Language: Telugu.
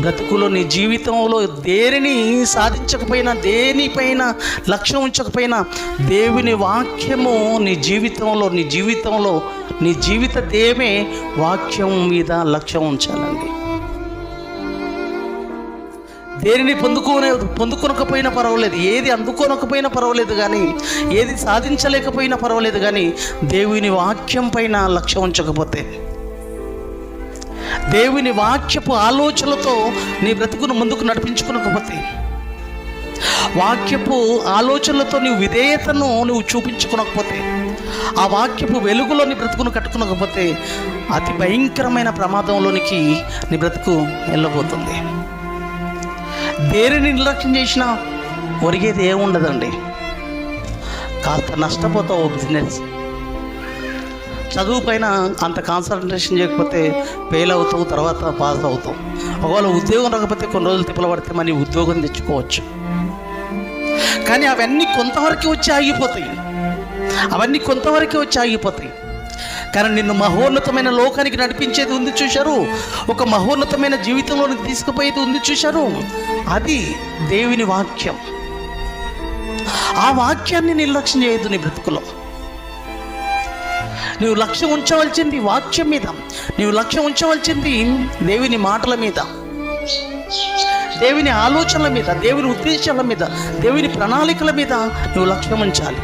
బ్రతుకులో నీ జీవితంలో దేనిని సాధించకపోయినా దేనిపైన లక్ష్యం ఉంచకపోయినా దేవుని వాక్యము నీ జీవితంలో నీ జీవితంలో నీ జీవిత దేమే వాక్యం మీద లక్ష్యం ఉంచాలండి. దేనిని పొందుకోనే పొందుకొనకపోయినా పర్వాలేదు. ఏది అందుకోనకపోయినా పర్వాలేదు కానీ ఏది సాధించలేకపోయినా పర్వాలేదు కానీ దేవుని వాక్యం పైన లక్ష్యం ఉంచకపోతే దేవుని వాక్యపు ఆలోచనలతో నీ బ్రతుకును ముందుకు నడిపించుకునకపోతే వాక్యపు ఆలోచనలతో నీ విధేయతను నువ్వు చూపించుకునకపోతే ఆ వాక్యపు వెలుగులో నీ బ్రతుకును కట్టుకునకపోతే అతి భయంకరమైన ప్రమాదంలోనికి నీ బ్రతుకు వెళ్ళబోతుంది. దేనిని నిర్లక్ష్యం చేసినా ఒరిగేది ఏముండదండి. కాస్త నష్టపోతావు బిజినెస్. చదువు పైన అంత కాన్సన్ట్రేషన్ చేయకపోతే ఫెయిల్ అవుతావు తర్వాత పాస్ అవుతావు. ఒకవేళ ఉద్యోగం రాకపోతే కొన్ని రోజులు తిప్పలు పడితే మరి ఉద్యోగం తెచ్చుకోవచ్చు. కానీ అవన్నీ కొంతవరకు వచ్చి ఆగిపోతాయి. అవన్నీ కొంతవరకే వచ్చి ఆగిపోతాయి. కానీ నిన్ను మహోన్నతమైన లోకానికి నడిపించేది ఉంది చూశారు? ఒక మహోన్నతమైన జీవితంలోనికి తీసుకుపోయేది ఉంది చూశారు? అది దేవుని వాక్యం. ఆ వాక్యాన్ని నిర్లక్ష్యం చేయదు నీ బ్రతుకులో. నువ్వు లక్ష్యం ఉంచవలసింది వాక్యం మీద. నువ్వు లక్ష్యం ఉంచవలసింది దేవుని మాటల మీద. దేవుని ఆలోచనల మీద దేవుని ఉద్దేశాల మీద దేవుని ప్రణాళికల మీద నువ్వు లక్ష్యం ఉంచాలి.